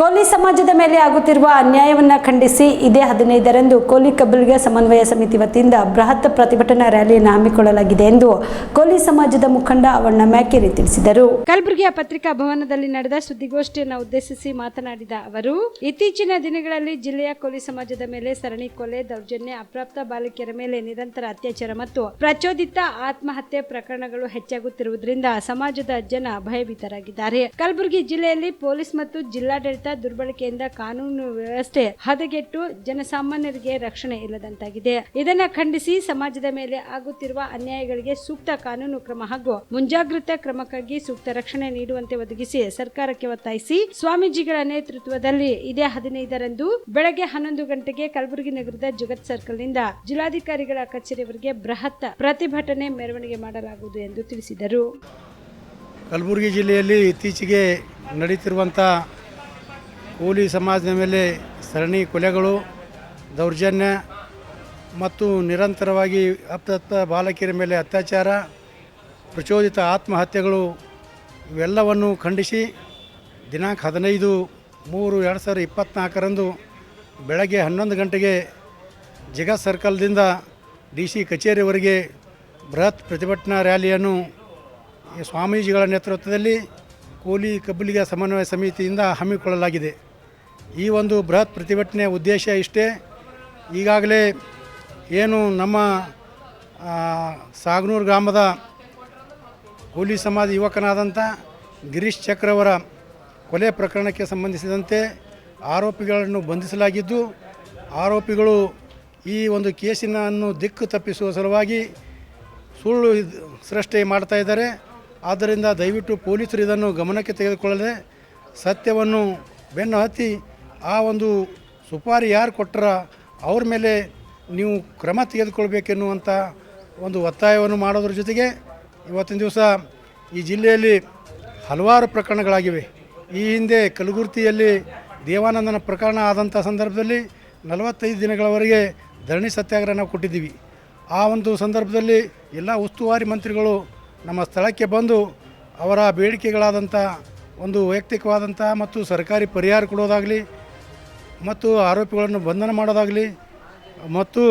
ಕೋಲಿ ಸಮಾಜದ ಮೇಲೆ ಆಗುತ್ತಿರುವ ಅನ್ಯಾಯವನ್ನು ಖಂಡಿಸಿ ಇದೇ ಹದಿನೈದರಂದು ಕೋಲಿ ಕಬ್ಬಲಿಗ ಸಮನ್ವಯ ಸಮಿತಿ ವತಿಯಿಂದ ಬೃಹತ್ ಪ್ರತಿಭಟನಾ ರ್ಯಾಲಿಯನ್ನು ಹಮ್ಮಿಕೊಳ್ಳಲಾಗಿದೆ ಎಂದು ಕೋಲಿ ಸಮಾಜದ ಮುಖಂಡ ಅವಣ್ಣ ಮ್ಯಾಕೇರಿ ತಿಳಿಸಿದರು. ಕಲಬುರಗಿಯ ಪತ್ರಿಕಾ ಭವನದಲ್ಲಿ ನಡೆದ ಸುದ್ದಿಗೋಷ್ಠಿಯನ್ನು ಉದ್ದೇಶಿಸಿ ಮಾತನಾಡಿದ ಅವರು, ಇತ್ತೀಚಿನ ದಿನಗಳಲ್ಲಿ ಜಿಲ್ಲೆಯ ಕೋಲಿ ಸಮಾಜದ ಮೇಲೆ ಸರಣಿ ಕೊಲೆ, ದೌರ್ಜನ್ಯ, ಅಪ್ರಾಪ್ತ ಬಾಲಕಿಯರ ಮೇಲೆ ನಿರಂತರ ಅತ್ಯಾಚಾರ ಮತ್ತು ಪ್ರಚೋದಿತ ಆತ್ಮಹತ್ಯೆ ಪ್ರಕರಣಗಳು ಹೆಚ್ಚಾಗುತ್ತಿರುವುದರಿಂದ ಸಮಾಜದ ಜನ ಭಯಭೀತರಾಗಿದ್ದಾರೆ. ಕಲಬುರಗಿ ಜಿಲ್ಲೆಯಲ್ಲಿ ಪೊಲೀಸ್ ಮತ್ತು ಜಿಲ್ಲಾಡಳಿತ ದುರ್ಬಳಕೆಯಿಂದ ಕಾನೂನು ವ್ಯವಸ್ಥೆ ಹದಗೆಟ್ಟು ಜನಸಾಮಾನ್ಯರಿಗೆ ರಕ್ಷಣೆ ಇಲ್ಲದಂತಾಗಿದೆ. ಇದನ್ನ ಖಂಡಿಸಿ ಸಮಾಜದ ಮೇಲೆ ಆಗುತ್ತಿರುವ ಅನ್ಯಾಯಗಳಿಗೆ ಸೂಕ್ತ ಕಾನೂನು ಕ್ರಮ ಹಾಗೂ ಮುಂಜಾಗ್ರತಾ ಕ್ರಮಕ್ಕಾಗಿ ಸೂಕ್ತ ರಕ್ಷಣೆ ನೀಡುವಂತೆ ಒದಗಿಸಿ ಸರ್ಕಾರಕ್ಕೆ ಒತ್ತಾಯಿಸಿ ಸ್ವಾಮೀಜಿಗಳ ನೇತೃತ್ವದಲ್ಲಿ ಇದೇ ಹದಿನೈದರಂದು ಬೆಳಗ್ಗೆ ಹನ್ನೊಂದು ಗಂಟೆಗೆ ಕಲಬುರಗಿ ನಗರದ ಜಗತ್ ಸರ್ಕಲ್ನಿಂದ ಜಿಲ್ಲಾಧಿಕಾರಿಗಳ ಕಚೇರಿವರೆಗೆ ಬೃಹತ್ ಪ್ರತಿಭಟನೆ ಮೆರವಣಿಗೆ ಮಾಡಲಾಗುವುದು ಎಂದು ತಿಳಿಸಿದರು. ಕಲಬುರಗಿ ಜಿಲ್ಲೆಯಲ್ಲಿ ಇತ್ತೀಚೆಗೆ ನಡೀತಿರುವಂಥ ಕೂಲಿ ಸಮಾಜದ ಮೇಲೆ ಸರಣಿ ಕೊಲೆಗಳು, ದೌರ್ಜನ್ಯ ಮತ್ತು ನಿರಂತರವಾಗಿ ಅಪ್ತಪ್ತ ಬಾಲಕಿಯರ ಮೇಲೆ ಅತ್ಯಾಚಾರ, ಪ್ರಚೋದಿತ ಆತ್ಮಹತ್ಯೆಗಳು, ಇವೆಲ್ಲವನ್ನು ಖಂಡಿಸಿ ದಿನಾಂಕ ಹದಿನೈದು ಮೂರು ಎರಡು ಸಾವಿರದ ಇಪ್ಪತ್ತ್ನಾಲ್ಕರಂದು ಬೆಳಗ್ಗೆ ಹನ್ನೊಂದು ಗಂಟೆಗೆ ಜಗತ್ ಸರ್ಕಲ್ದಿಂದ ಡಿ ಸಿ ಕಚೇರಿವರೆಗೆ ಬೃಹತ್ ಪ್ರತಿಭಟನಾ ರ್ಯಾಲಿಯನ್ನು ಸ್ವಾಮೀಜಿಗಳ ನೇತೃತ್ವದಲ್ಲಿ ಕೂಲಿ ಕಬ್ಬಲಿಗ ಸಮನ್ವಯ ಸಮಿತಿಯಿಂದ ಹಮ್ಮಿಕೊಳ್ಳಲಾಗಿದೆ. ಈ ಒಂದು ಬೃಹತ್ ಪ್ರತಿಭಟನೆಯ ಉದ್ದೇಶ ಇಷ್ಟೇ. ಈಗಾಗಲೇ ಏನು ನಮ್ಮ ಸಾಗನೂರು ಗ್ರಾಮದ ಕೂಲಿ ಸಮಾಜ ಯುವಕನಾದಂಥ ಗಿರೀಶ್ ಚಕ್ರವರ ಕೊಲೆ ಪ್ರಕರಣಕ್ಕೆ ಸಂಬಂಧಿಸಿದಂತೆ ಆರೋಪಿಗಳನ್ನು ಬಂಧಿಸಲಾಗಿದ್ದು, ಆರೋಪಿಗಳು ಈ ಒಂದು ಕೇಸಿನನ್ನು ದಿಕ್ಕು ತಪ್ಪಿಸುವ ಸಲುವಾಗಿ ಸುಳ್ಳು ಸೃಷ್ಟಿ ಮಾಡ್ತಾ ಇದ್ದಾರೆ. ಆದ್ದರಿಂದ ದಯವಿಟ್ಟು ಪೊಲೀಸರು ಇದನ್ನು ಗಮನಕ್ಕೆ ತೆಗೆದುಕೊಳ್ಳದೆ ಸತ್ಯವನ್ನು ಬೆನ್ನು ಹತ್ತಿ ಆ ಒಂದು ಸುಪಾರಿ ಯಾರು ಕೊಟ್ಟರ ಅವ್ರ ಮೇಲೆ ನೀವು ಕ್ರಮ ತೆಗೆದುಕೊಳ್ಬೇಕೆನ್ನುವಂಥ ಒಂದು ಒತ್ತಾಯವನ್ನು ಮಾಡೋದ್ರ ಜೊತೆಗೆ ಇವತ್ತಿನ ದಿವಸ ಈ ಜಿಲ್ಲೆಯಲ್ಲಿ ಹಲವಾರು ಪ್ರಕರಣಗಳಾಗಿವೆ. ಈ ಹಿಂದೆ ಕಲಗುರ್ತಿಯಲ್ಲಿ ದೇವಾನಂದನ ಪ್ರಕರಣ ಆದಂಥ ಸಂದರ್ಭದಲ್ಲಿ ನಲವತ್ತೈದು ದಿನಗಳವರೆಗೆ ಧರಣಿ ಸತ್ಯಾಗ್ರಹ ನಾವು ಕೊಟ್ಟಿದ್ದೀವಿ. ಆ ಒಂದು ಸಂದರ್ಭದಲ್ಲಿ ಎಲ್ಲ ಉಸ್ತುವಾರಿ ಮಂತ್ರಿಗಳು ನಮ್ಮ ಸ್ಥಳಕ್ಕೆ ಬಂದು ಅವರ ಬೇಡಿಕೆಗಳಾದಂಥ ಒಂದು ವೈಯಕ್ತಿಕವಾದಂಥ ಮತ್ತು ಸರ್ಕಾರಿ ಪರಿಹಾರ ಕೊಡೋದಾಗಲಿ ಮತ್ತು ಆರೋಪಿಗಳನ್ನು ಬಂಧನ ಮಾಡೋದಾಗಲಿ ಮತ್ತು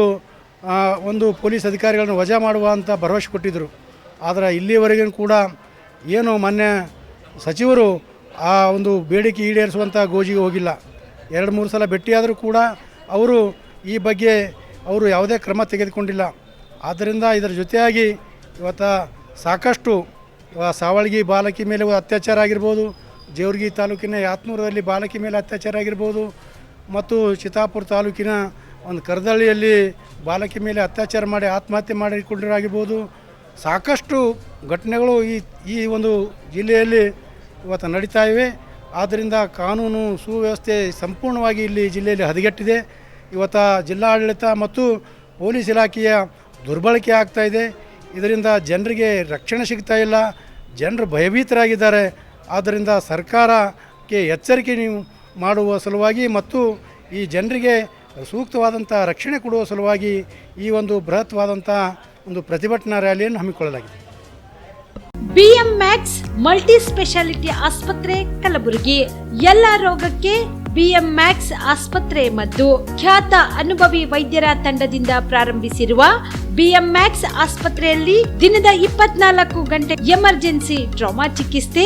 ಒಂದು ಪೊಲೀಸ್ ಅಧಿಕಾರಿಗಳನ್ನು ವಜಾ ಮಾಡುವ ಅಂತ ಭರವಸೆ ಕೊಟ್ಟಿದ್ದರು. ಆದರೆ ಇಲ್ಲಿವರೆಗೂ ಕೂಡ ಏನು ಮೊನ್ನೆ ಸಚಿವರು ಆ ಒಂದು ಬೇಡಿಕೆ ಈಡೇರಿಸುವಂಥ ಗೋಜಿಗೆ ಹೋಗಿಲ್ಲ. ಎರಡು, ಮೂರು ಸಲ ಭೇಟಿಯಾದರೂ ಕೂಡ ಅವರು ಈ ಬಗ್ಗೆ ಅವರು ಯಾವುದೇ ಕ್ರಮ ತೆಗೆದುಕೊಂಡಿಲ್ಲ. ಆದ್ದರಿಂದ ಇದರ ಜೊತೆಯಾಗಿ ಇವತ್ತು ಸಾಕಷ್ಟು ಸಾವಳಗಿ ಬಾಲಕಿ ಮೇಲೆ ಅತ್ಯಾಚಾರ ಆಗಿರ್ಬೋದು, ಜೇವರ್ಗಿ ತಾಲೂಕಿನ ಯಾತ್ಮೂರದಲ್ಲಿ ಬಾಲಕಿ ಮೇಲೆ ಅತ್ಯಾಚಾರ ಆಗಿರ್ಬೋದು ಮತ್ತು ಚಿತ್ತಾಪುರ ತಾಲೂಕಿನ ಒಂದು ಕರದಳ್ಳಿಯಲ್ಲಿ ಬಾಲಕಿ ಮೇಲೆ ಅತ್ಯಾಚಾರ ಮಾಡಿ ಆತ್ಮಹತ್ಯೆ ಮಾಡಿಕೊಂಡಿರಾಗಿರ್ಬೋದು. ಸಾಕಷ್ಟು ಘಟನೆಗಳು ಈ ಈ ಒಂದು ಜಿಲ್ಲೆಯಲ್ಲಿ ಇವತ್ತು ನಡೀತಾ ಇವೆ. ಆದ್ದರಿಂದ ಕಾನೂನು ಸುವ್ಯವಸ್ಥೆ ಸಂಪೂರ್ಣವಾಗಿ ಇಲ್ಲಿ ಜಿಲ್ಲೆಯಲ್ಲಿ ಹದಗೆಟ್ಟಿದೆ. ಇವತ್ತು ಜಿಲ್ಲಾಡಳಿತ ಮತ್ತು ಪೊಲೀಸ್ ಇಲಾಖೆಯ ದುರ್ಬಳಕೆ ಆಗ್ತಾ ಇದೆ. ಇದರಿಂದ ಜನರಿಗೆ ರಕ್ಷಣೆ ಸಿಗ್ತಾ ಇಲ್ಲ. ಜನರು ಭಯಭೀತರಾಗಿದ್ದಾರೆ. ಆದ್ದರಿಂದ ಸರ್ಕಾರಕ್ಕೆ ಎಚ್ಚರಿಕೆ ನೀವು ಮಾಡುವ ಸಲುವಾಗಿ ಮತ್ತು ಈ ಜನರಿಗೆ ಸೂಕ್ತವಾದಂಥ ರಕ್ಷಣೆ ಕೊಡುವ ಸಲುವಾಗಿ ಈ ಒಂದು ಬೃಹತ್ವಾದಂಥ ಒಂದು ಪ್ರತಿಭಟನಾ ರ್ಯಾಲಿಯನ್ನು ಹಮ್ಮಿಕೊಳ್ಳಲಾಗಿದೆ. ಬಿಎಂ ಮ್ಯಾಕ್ಸ್ ಮಲ್ಟಿ ಸ್ಪೆಷಾಲಿಟಿ ಆಸ್ಪತ್ರೆ ಕಲಬುರಗಿ. ಎಲ್ಲ ರೋಗಕ್ಕೆ ಬಿಎಂ ಮ್ಯಾಕ್ಸ್ ಆಸ್ಪತ್ರೆ ಮತ್ತು ಖ್ಯಾತ ಅನುಭವಿ ವೈದ್ಯರ ತಂಡದಿಂದ ಪ್ರಾರಂಭಿಸಿರುವ ಬಿಎಂ ಮ್ಯಾಕ್ಸ್ ಆಸ್ಪತ್ರೆಯಲ್ಲಿ ದಿನದ ಇಪ್ಪತ್ನಾಲ್ಕು ಗಂಟೆ ಎಮರ್ಜೆನ್ಸಿ ಟ್ರಾಮಾ ಚಿಕಿತ್ಸೆ